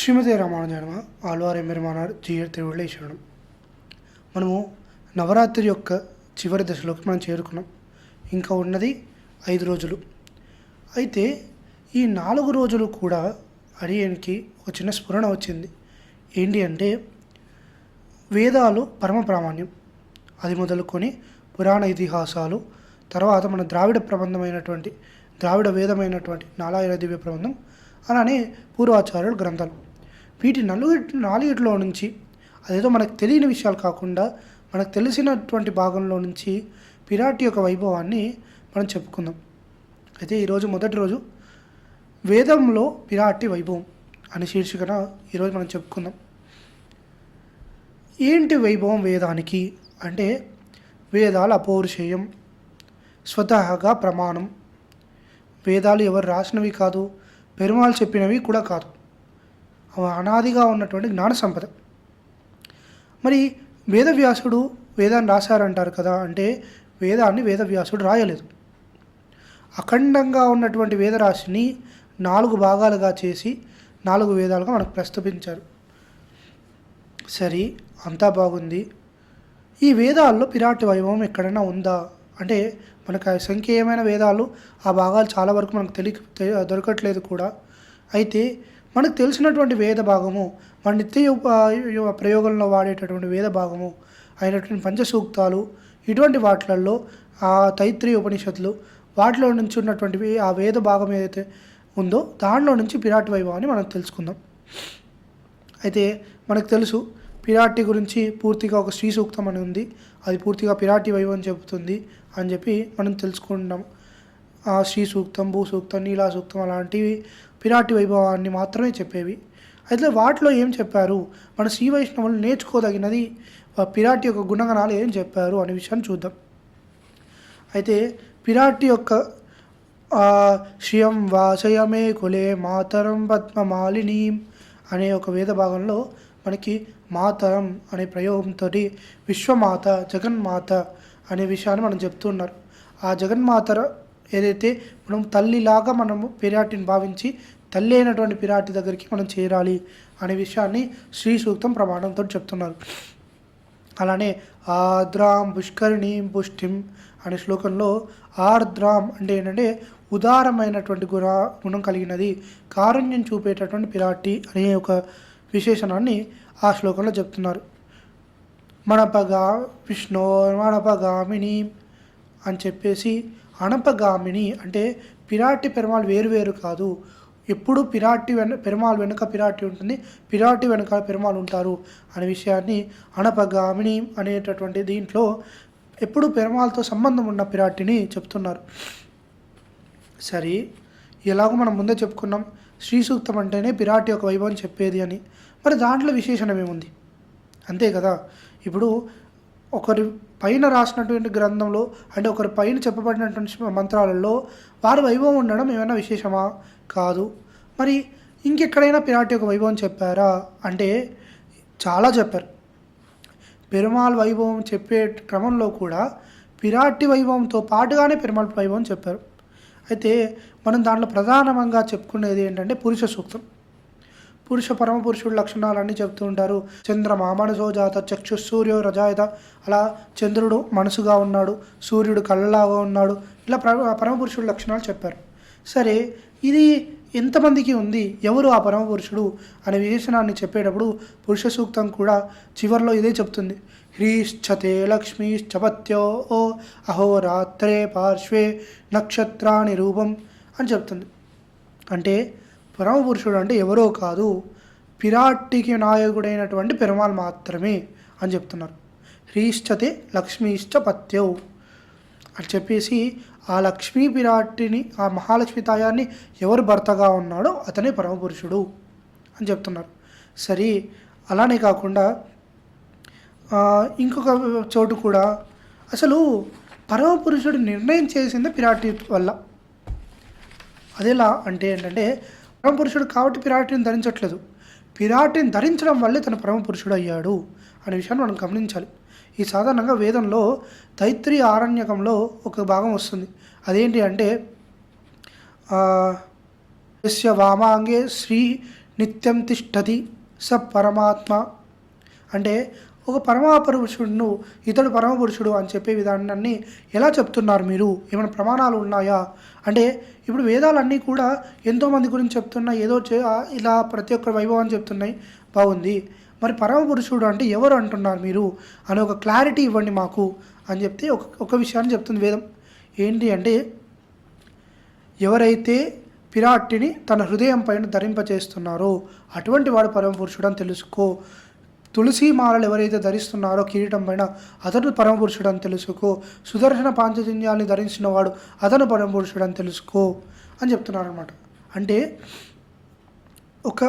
శ్రీమతి రామానుజన్మ ఆళ్వార్ ఎమ్మెరమానార్ జీయర్ తిరువుళ్ళ ఈశ్వరుడు. మనము నవరాత్రి యొక్క చివరి దశలోకి మనం చేరుకున్నాం. ఇంకా ఉన్నది ఐదు రోజులు. అయితే ఈ నాలుగు రోజులు కూడా అడియన్కి ఒక చిన్న స్ఫురణ వచ్చింది. ఏంటి అంటే వేదాలు పరమ ప్రామాణ్యం. అది మొదలుకొని పురాణ ఇతిహాసాలు తర్వాత మన ద్రావిడ ప్రబంధమైనటువంటి ద్రావిడ వేదమైనటువంటి నాలాయన దివ్య ప్రబంధం అలానే పూర్వాచార్యుల గ్రంథాలు. వీటి నలుగు నాలుగిట్లో నుంచి అదేదో మనకు తెలియని విషయాలు కాకుండా మనకు తెలిసినటువంటి భాగంలో నుంచి పిరాటి యొక్క వైభవాన్ని మనం చెప్పుకుందాం. అయితే ఈరోజు మొదటి రోజు వేదంలో పిరాటి వైభవం అనే శీర్షికన ఈరోజు మనం చెప్పుకుందాం. ఏంటి వైభవం వేదానికి? అంటే వేదాలు అపౌరుషేయం స్వతహాగా ప్రమాణం. వేదాలు ఎవరు రాసినవి కాదు పెరుమాళ్ళు చెప్పినవి కూడా కాదు. అనాదిగా ఉన్నటువంటి జ్ఞాన సంపద. మరి వేదవ్యాసుడు వేదాన్ని రాశారంటారు కదా అంటే వేదాన్ని వేదవ్యాసుడు రాయలేదు. అఖండంగా ఉన్నటువంటి వేదరాశిని నాలుగు భాగాలుగా చేసి నాలుగు వేదాలుగా మనకు ప్రస్తుపించారు. సరే అంతా బాగుంది. ఈ వేదాల్లో పిరాటి వైభవం ఎక్కడైనా ఉందా? అంటే మనకు సంఖ్యేయమైన వేదాలు ఆ భాగాలు చాలా వరకు మనకు తెలియ దొరకట్లేదు కూడా. అయితే మనకు తెలిసినటువంటి వేద భాగము మన నిత్య ఉప- ప్రయోగంలో వాడేటటువంటి వేద భాగము అయినటువంటి పంచసూక్తాలు ఇటువంటి వాటిలలో ఆ తైత్రీ ఉపనిషత్తులు వాటిలో నుంచి ఉన్నటువంటివి ఆ వేద భాగం ఏదైతే ఉందో దానిలో నుంచి పిరాటి వైభవాన్ని మనం తెలుసుకుందాం. అయితే మనకు తెలుసు పిరాటి గురించి పూర్తిగా ఒక శ్రీ సూక్తం అని ఉంది. అది పూర్తిగా పిరాటి వైభవం చెబుతుంది అని చెప్పి మనం తెలుసుకుంటాం ఆ శ్రీ సూక్తం భూ సూక్తం నీలా సూక్తం అలాంటివి పిరాటి వైభవాన్ని మాత్రమే చెప్పేవి. అయితే వాటిలో ఏం చెప్పారు? మన శ్రీ వైష్ణవులు నేర్చుకోదగినది పిరాటి యొక్క గుణగణాలు ఏం చెప్పారు అనే విషయాన్ని చూద్దాం. అయితే పిరాటి యొక్క శ్రియం వాసయమే కులే మాతరం పద్మమాలిని అనే ఒక వేద భాగంలో మనకి మాతరం అనే ప్రయోగంతో విశ్వమాత జగన్మాత అనే విషయాన్ని మనం చెప్తున్నారు ఆ జగన్మాత ఏదైతే మనం తల్లిలాగా మనము పిరాటిని భావించి తల్లి అయినటువంటి పిరాటి దగ్గరికి మనం చేరాలి అనే విషయాన్ని శ్రీ సూక్తం ప్రమాణంతో చెప్తున్నారు. అలానే ఆర్ద్రాం పుష్కరిణీం పుష్టిం అనే శ్లోకంలో ఆర్ద్రాం అంటే ఏంటంటే ఉదారమైనటువంటి గుణ గుణం కలిగినది కారుణ్యం చూపేటటువంటి పిరాటి అనే ఒక విశేషణాన్ని ఆ శ్లోకంలో చెప్తున్నారు. మనపగా విష్ణు మనపగామిని అని చెప్పేసి అనపగామిని అంటే పిరాటి పెరుమాళ్ వేరు వేరు కాదు. ఎప్పుడు పిరాటి వెన పెరుమాళ్ వెనుక పిరాటి ఉంటుంది. పిరాటి వెనుక పెరుమాళ్ ఉంటారు అనే విషయాన్ని అనపగామిని అనేటటువంటి దీంట్లో ఎప్పుడు పెరుమాళ్ళతో సంబంధం ఉన్న పిరాటిని చెప్తున్నారు. సరే ఎలాగో మనం ముందే చెప్పుకున్నాం. శ్రీ సూక్తం అంటేనే పిరాటి యొక్క వైభవం చెప్పేది అని. మరి దాంట్లో విశేషణం ఏముంది? అంతే కదా. ఇప్పుడు ఒకరి పైన రాసినటువంటి గ్రంథంలో అంటే ఒకరి పైన చెప్పబడినటువంటి మంత్రాలలో వారి వైభవం ఉండడం ఏమైనా విశేషమా? కాదు. మరి ఇంకెక్కడైనా పిరాటి యొక్క వైభవం చెప్పారా? అంటే చాలా చెప్పారు. పెరుమాళ్ వైభవం చెప్పే క్రమంలో కూడా పిరాటి వైభవంతో పాటుగానే పెరుమాళ్ వైభవం చెప్పారు. అయితే మనం దాంట్లో ప్రధానంగా చెప్పుకునేది ఏంటంటే పురుష సూక్తం. పురుష పరమ పురుషుడు లక్షణాలన్నీ చెప్తూ ఉంటారు. చంద్ర మనసో జాత చక్షు సూర్యో రజాయత. అలా చంద్రుడు మనసుగా ఉన్నాడు సూర్యుడు కళ్ళలాగా ఉన్నాడు. ఇలా పర పరమ పురుషుడు లక్షణాలు చెప్పారు. సరే ఇది ఎంతమందికి ఉంది ఎవరు ఆ పరమ పురుషుడు అనే విశేషణాన్ని చెప్పేటప్పుడు పురుష సూక్తం కూడా చివరిలో ఇదే చెప్తుంది. హ్రీశ్చతే లక్ష్మీశ్చపత్యో ఓ అహోరాత్రే పార్శ్వే నక్షత్రాని రూపం అని చెప్తుంది. అంటే పరమపురుషుడు అంటే ఎవరో కాదు పిరాటికి నాయకుడైనటువంటి పెరుమాళ్ మాత్రమే అని చెప్తున్నారు. హ్రీశ్చతే లక్ష్మీశ్చ పత్యౌ అని చెప్పేసి ఆ లక్ష్మీ పిరాటిని ఆ మహాలక్ష్మి తాయాన్ని ఎవరు భర్తగా ఉన్నాడో అతనే పరమపురుషుడు అని చెప్తున్నారు. సరే అలానే కాకుండా ఇంకొక చోటు కూడా. అసలు పరమపురుషుడు నిర్ణయం చేసింది పిరాటి వల్ల. అదేలా అంటే ఏంటంటే పరమపురుషుడు కాబట్టి పిరాటిని ధరించట్లేదు. పిరాటిని ధరించడం వల్లే తన పరమపురుషుడు అయ్యాడు అనే విషయాన్ని మనం గమనించాలి. ఈ సాధారణంగా వేదంలో తైత్రి ఆరణ్యకంలో ఒక భాగం వస్తుంది. అదేంటి అంటే ఆ, యస్య వామాంగే శ్రీ నిత్యం తిష్టతి స పరమాత్మ. అంటే ఒక పరమపురుషుడును ఇతడు పరమపురుషుడు అని చెప్పే విధానాన్ని ఎలా చెప్తున్నారు మీరు? ఏమైనా ప్రమాణాలు ఉన్నాయా? అంటే ఇప్పుడు వేదాలన్నీ కూడా ఎంతోమంది గురించి చెప్తున్నాయి. ఏదో చే- ఇలా ప్రతి ఒక్క వైభవాన్ని చెప్తున్నాయి. బాగుంది. మరి పరమపురుషుడు అంటే ఎవరు అంటున్నారు మీరు? అని ఒక క్లారిటీ ఇవ్వండి మాకు అని చెప్తే ఒక ఒక విషయాన్ని చెప్తుంది వేదం. ఏంటి అంటే ఎవరైతే పిరాట్టిని తన హృదయం పైన ధరింపచేస్తున్నారో అటువంటి వాడు పరమపురుషుడు అని తెలుసుకో. తులసి మాలలు ఎవరైతే ధరిస్తున్నారో కిరీటం పైన అతడు పరమపురుషుడు అని తెలుసుకో. సుదర్శన పాంచజన్యాన్ని ధరించిన వాడు అతను పరమపురుషుడు అని తెలుసుకో అని చెప్తున్నారు అనమాట అంటే ఒక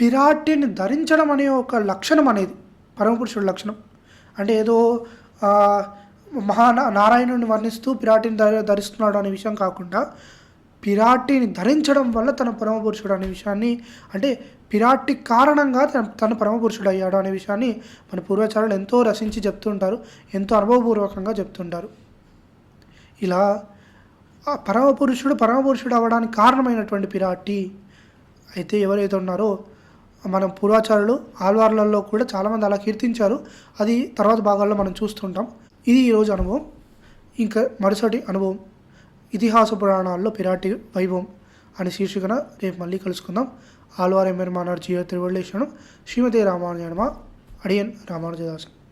పిరాటిని ధరించడం అనే ఒక లక్షణం అనేది పరమపురుషుడి లక్షణం. అంటే ఏదో మహా నారాయణుని వర్ణిస్తూ పిరాటిని ధరి ధరిస్తున్నాడు అనే విషయం కాకుండా పిరాటిని ధరించడం వల్ల తన పరమపురుషుడు అనే విషయాన్ని అంటే పిరాటి కారణంగా తన తన పరమపురుషుడు అయ్యాడు అనే విషయాన్ని మన పూర్వాచారులు ఎంతో రసించి చెప్తుంటారు ఎంతో అనుభవపూర్వకంగా చెప్తుంటారు. ఇలా పరమపురుషుడు పరమపురుషుడు అవ్వడానికి కారణమైనటువంటి పిరాటి అయితే ఎవరైతే ఉన్నారో మన పూర్వాచారులు ఆల్వార్లలో కూడా చాలామంది అలా కీర్తించారు. అది తర్వాత భాగాల్లో మనం చూస్తుంటాం. ఇది ఈరోజు అనుభవం. ఇంకా మరుసటి అనుభవం. ఇతిహాస పురాణాల్లో పిరాటి వైభవం అనే శీర్షికన రేపు మళ్ళీ కలుసుకుందాం. ఆల్వార్ ఎంఎర్ మానాడు జీవ తిరువళ్ళేశ్వరం శ్రీమతి రామానుజనమ అడియన్ రామానుజదాసన్